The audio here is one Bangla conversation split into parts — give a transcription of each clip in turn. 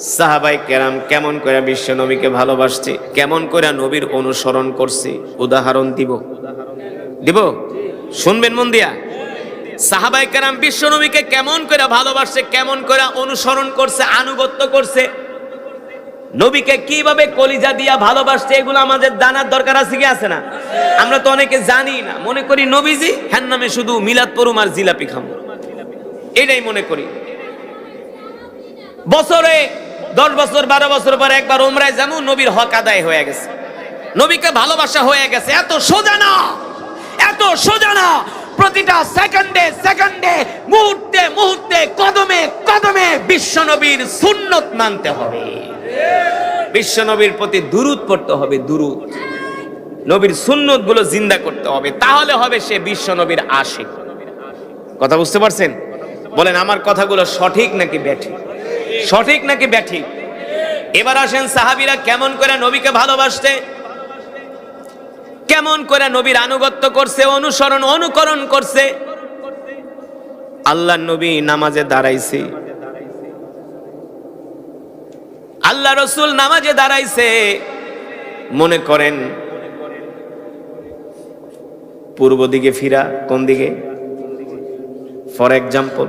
সাহাবাই কেরাম কেমন করে বিশ্ব নবীকে ভালোবাসছে? কেমন করে নবীর অনুসরণ করছে? উদাহরণ দিব। দিব? শুনবেন মন দিয়া? সাহাবাই কেরাম বিশ্ব নবীকে কেমন করে ভালোবাসছে? কেমন করে অনুসরণ করছে? আনুগত্য করছে? নবীকে কীভাবে কলিজা দিয়া ভালোবাসছে? এগুলো আমাদের জানার দরকার আছে কি? আছে না? আমরা তো অনেকে জানি না। মনে করি নবীজি হ্যান নামে শুধু মিলাদ পড়ুম আর জিলাপি খামো। এটাই মনে করি। বছরে দশ বছর, বারো বছর পর একবার ওমরায় যেমন নবীর হক আদায় হয়ে গেছে। নবীকে ভালোবাসা হয়ে গেছে। এত সোজা না, এত সোজা না। প্রতিটা সেকেন্ডে সেকেন্ডে, মুহূর্তে মুহূর্তে, কদমে কদমে বিশ্ব নবীর সুন্নত মানতে হবে। বিশ্ব নবীর প্রতি দুরুদ পড়তে হবে, দুরুদ। নবীর সুন্নতগুলো জিন্দা করতে হবে। তাহলে হবে সে বিশ্ব নবীর আশিক। কথা বুঝতে পারছেন? বলেন, আমার কথাগুলো সঠিক নাকি ব্যাঠিক? সঠিক নাকি ব্যাঠিক? এবার আসেন সাহাবীরা কেমন করে নবীকে ভালোবাসতে? কেমন করে নবীর আনুগত্য করছে, অনুসরণ, অনুকরণ করছে? আল্লাহ নবী নামাজে দাঁড়াইছে। আল্লাহ রসুল নামাজে দাঁড়াইছে। মনে করেন, পূর্ব দিকে ফিরা, কোন দিকে? ফর এক্সাম্পল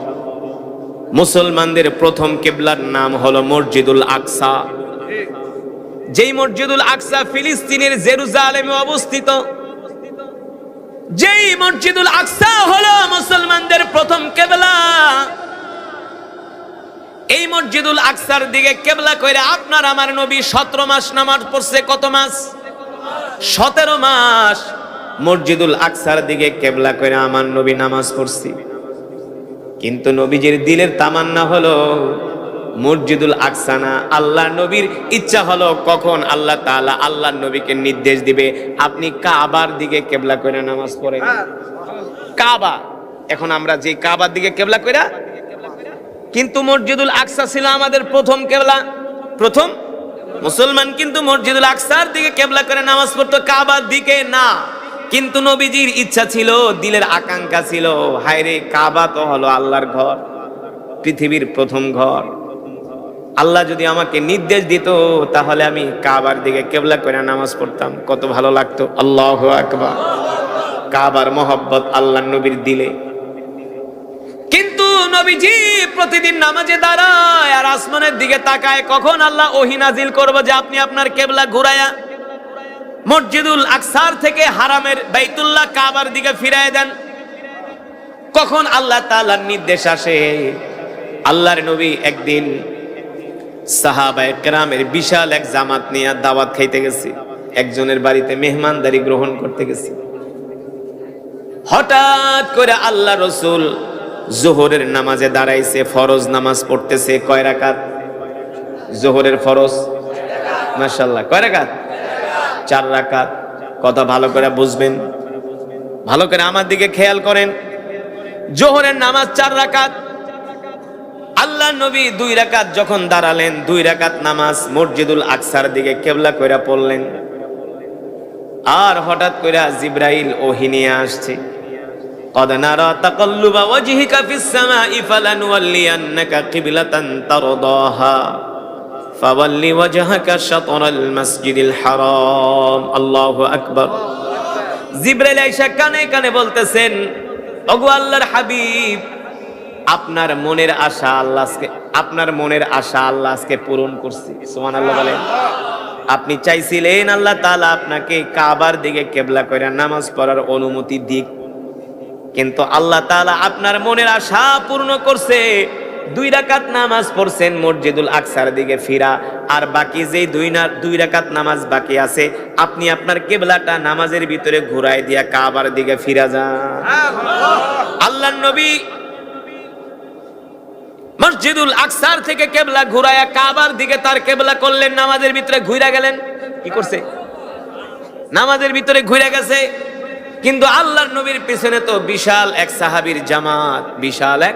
মুসলমানদের প্রথম কেবলার নাম হলো মসজিদুল আকসা। যেই মসজিদুল আকসা ফিলিস্তিনের জেরুজালেমে অবস্থিত, যেই মসজিদুল আকসা হলো মুসলমানদের প্রথম কেবলা। এই মসজিদুল আকসার দিকে কেবলা কইরা আপনার আমার নবী সতেরো মাস নামাজ পড়ছে কত মাস? সতেরো মাস মসজিদুল আকসার দিকে কেবলা কইরা আমার নবী নামাজ পড়ছি। কিন্তু নবীজির দিলের তামান্না হলো, মসজিদুল আকসানা আল্লাহ নবীর ইচ্ছা হলো কখন আল্লাহ তাআলা আল্লাহ নবীকে নির্দেশ দিবে। আপনি কাবার দিকে কেবলা করে নামাজ পড়েন। কাবা, এখন আমরা যে কাবার দিকে কেবলা কইরা, কিন্তু মসজিদুল আকসা ছিল আমাদের প্রথম কেবলা। প্রথম? মুসলমান কিন্তু মসজিদুল আকসার দিকে কেবলা করে নামাজ পড়তো, কাবার দিকে না। কিন্তু নবীজির ইচ্ছা ছিল, দিলের আকাঙ্ক্ষা ছিল, হায়রে কাবা তো হলো আল্লাহর ঘর, পৃথিবীর প্রথম ঘর। আল্লাহ যদি আমাকে নির্দেশ দিত, তাহলে আমি কাবার দিকে কেবলা করে নামাজ পড়তাম, কত ভালো লাগতো। আল্লাহ আকবার। কাবার মোহব্বত আল্লাহ নবীর দিলে। কিন্তু নবীজি প্রতিদিন নামাজে দাঁড়ায়, আর আসমানের দিকে তাকায়, কখন আল্লাহ ওহি নাজিল করব যে আপনি আপনার কেবলা ঘুরায়া মসজিদুল আকসার থেকে হারামের বাইতুল্লাহ কাবার দিকে ফিরায় দেন। কখন আল্লাহ তালার নির্দেশ আসে? আল্লাহর নবী একদিন সাহাবায়ে কেরামের বিশাল এক জামাত নিয়ে দাওয়াত খাইতে গেছে। একজনের বাড়িতে মেহমানদারি গ্রহণ করতে গেছে। হঠাৎ করে আল্লাহ রসুল জোহরের নামাজে দাঁড়াইছে, ফরজ নামাজ পড়তেছে, কয় রাকাত? জোহরের ফরজ? মাশাল্লাহ কয় রাকাত? চার রাকাত কথা ভালো করে বুঝবেন ভালো করে আমার দিকে খেয়াল করেন জোহরের নামাজ চার রাকাত আল্লাহ নবী দুই রাকাত যখন দাঁড়ালেন দুই রাকাত নামাজ মসজিদুল আকসার দিকে কেবলা কইরা পড়লেন আর হঠাৎ কইরা জিব্রাইল ওহি নিয়ে আসছে قد نرى تقلب وجهك في السماء فلنولينك قبلة ترضاها فول وجهك شطر المسجد الحرام الله أكبر জিব্রাইল আইসা কানে কানে বলতেছেন ওগো আল্লাহর হাবিব আপনার মনের আশা আল্লাহ আজকে আপনার মনের আশা আল্লাহ আজকে পূরণ করছে সুবহানাল্লাহ বলেন আপনি চাইছিলেন আল্লাহ তাআলা আপনাকে কাবার দিকে কেবলা করে নামাজ পড়ার অনুমতি দিক কিন্তু আল্লাহ তাআলা আপনার মনের আশা পূর্ণ করছে দুই রাকাত নামাজ পড়ছেন মসজিদুল আকসার দিকে ফিরা, আর বাকি যেই দুই না দুই রাকাত নামাজ বাকি আছে, আপনি আপনার কেবলাটা নামাজের ভিতরে ঘুরাই দিয়া কাবার দিকে ফিরা যান। আল্লাহ নবী মসজিদুল আকসার থেকে কেবলা ঘুরায়া কাবার দিকে তার কেবলা করলেন, নামাজের ভিতরে ঘুরা গেলেন। কি করছে? নামাজের ভিতরে ঘুরে গেছে। কিন্তু আল্লাহর নবীর পিছনে তো বিশাল এক সাহাবীর জামাত, বিশাল এক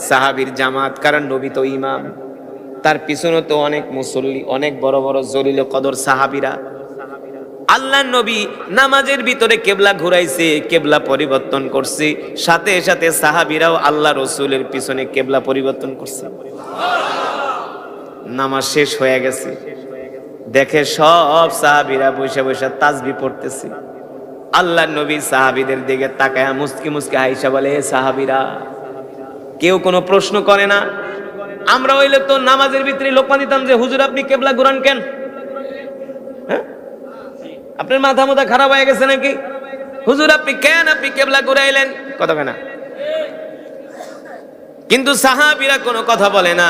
সাহাবীর জামাত, কারণ নবী তো ইমাম। তার পিছনে তো অনেক মুসল্লি, অনেক বড় বড় জলিল কদর সাহাবীরা। আল্লাহ নবী নামাজের ভিতরে কেবলা ঘুরাইছে, কেবলা পরিবর্তন করছে। সাথে সাথে সাহাবীরাও আল্লাহ রসুলের পিছনে কেবলা পরিবর্তন করছে। নামাজ শেষ হয়ে গেছে। দেখে সব সাহাবীরা বসে বসে তাজবি পড়তেছে। আল্লাহ নবী সাহাবীদের দিকে তাকায় মুসকি মুসকি আইসা বলে, "এ সাহাবীরা কেউ কোনো প্রশ্ন করে না। আমরা হইলে তো নামাজের ভিতরে লোকমা দিতাম যে, হুজুর, আপনি কেবলা ঘুরান কেন? হ্যাঁ? আপনার মাথা মাথা খারাপ হয়ে গেছে নাকি? হুজুর, আপনি কেন, আপনি কেবলা ঘুরাইলেন? কথা কেনা কিন্তু সাহাবীরা কোনো কথা বলে না।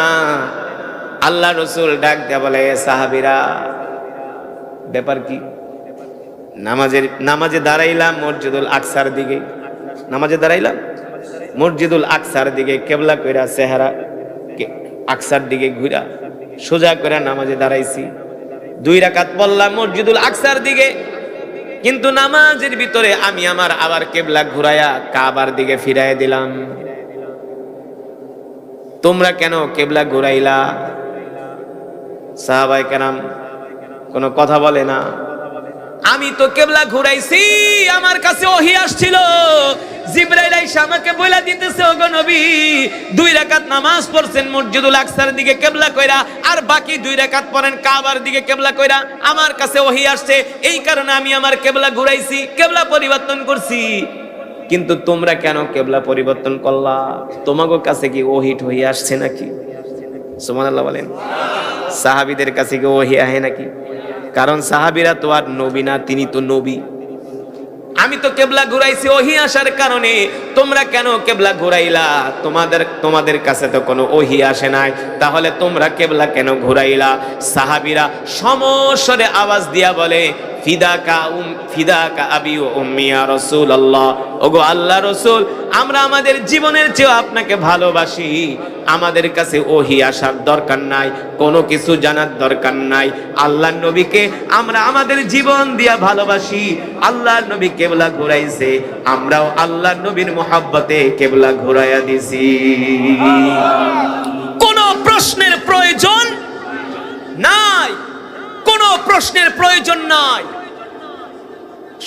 আল্লাহ রসুল ডাক দেয়া বলে সাহাবিরা, ব্যাপার কি? নামাজের, নামাজে দাঁড়াইলাম মসজিদুল আকসার দিকে। নামাজে দাঁড়াইলাম? মসজিদুল আকসার দিকে কেবলা কইরা চেহারা আকসার দিকে ঘুরা, সোজা করে নামাজে দাঁড়াইছি। দুই রাকাত পড়লাম মসজিদুল আকসার দিকে, কিন্তু নামাজের ভিতরে আমি আমার আবার কেবলা ঘুরায়া কাবার দিকে ফিরাই দিলাম। তোমরা কেন কেবলা ঘুরাইলা? সাহাবাই কেরাম কোনো কথা বলে না। আমি তো কেবলা ঘুরাইছি, আমার কাছে ওহি আসছিল। জিব্রাইল আইসা আমাকে বইলা দিতেছে, ওগো নবী, দুই রাকাত নামাজ পড়ছেন মসজিদুল আকসার দিকে কেবলা কইরা, আর বাকি দুই রাকাত পড়েন কাবার দিকে কেবলা কইরা। আমার কাছে ওহি আসছে, এই কারণে আমি আমার কেবলা ঘুরাইছি, কেবলা পরিবর্তন করছি। কিন্তু তোমরা কেন কেবলা পরিবর্তন করলা? তোমাগো কাছে কি ওহিট হয়ে আসছে নাকি? সুবহানাল্লাহ বলেন। সাহাবীদের কাছে কি ওহি আহে নাকি? কারণ সাহাবীরা তো আর নবী না, তিনি তো নবী। আমি তো কেবলা ঘুরাইছি ওহি আসার কারণে। তোমরা কেন কেবলা ঘুরাইলা? তোমাদের তোমাদের কাছে তো কোনো ওহি আসে নাই। তাহলে তোমরা কেবলা কেন ঘুরাইলা? সাহাবিরা সমস্বরে আওয়াজ দিয়া বলে ফিদাকা উম, ফিদাকা আবি ও উম্মিয়া রাসূলুল্লাহ। ওগো আল্লাহ রসুল, আমরা আমাদের জীবনের চেয়ে আপনাকে ভালোবাসি। আমাদের কাছে ওহি আসার দরকার নাই, কোনো কিছু জানার দরকার নাই। আল্লাহর নবীকে আমরা আমাদের জীবন দিয়া ভালোবাসি। আল্লাহর নবী কেবলা ঘুরাইছে, আমরাও আল্লাহর নবীর মোহাব্বতে কেবলা ঘুরাইয়া দিছি। কোনো প্রশ্নের প্রয়োজন নাই। প্রশ্নের প্রয়োজন নাই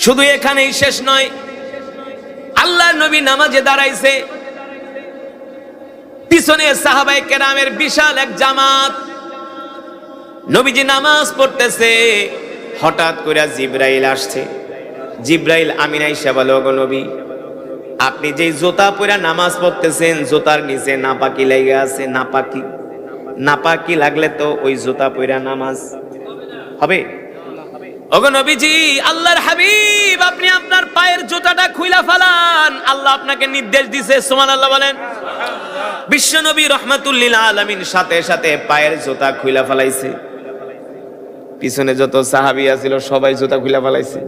শুধু এখানেই শেষ নয়, আল্লাহ নবী নামাজে দাঁড়াইছে। পিছনে সাহাবাই কেরামের বিশাল এক জামাত। নবীজি নামাজ পড়তেছে, হঠাৎ করে জিব্রাইল আসছে। জিব্রাইল আমিনাই বলো গো নবী, আপনি যে জোতা পরে নামাজ পড়তেছেন, জোতার নিচে নাপাকি লেগে আছে, নাপাকি। নাপাকি লাগলে তো ওই জোতা পরে নামাজ হবে। ওগো নবীজি, আল্লাহর হাবিব, আপনি আপনার পায়ের জুতাটা খুইলা ফালান। আল্লাহ আপনাকে নির্দেশ দিছে, সুবহানাল্লাহ বলেন। বিশ্ব নবী রহমাতুল্লিল আলামিন সাথে সাথে পায়ের জুতা খুইলা ফালাইছে। পিছনে যত সাহাবী আছিল, সবাই জুতা খুইলা ফালাইছে।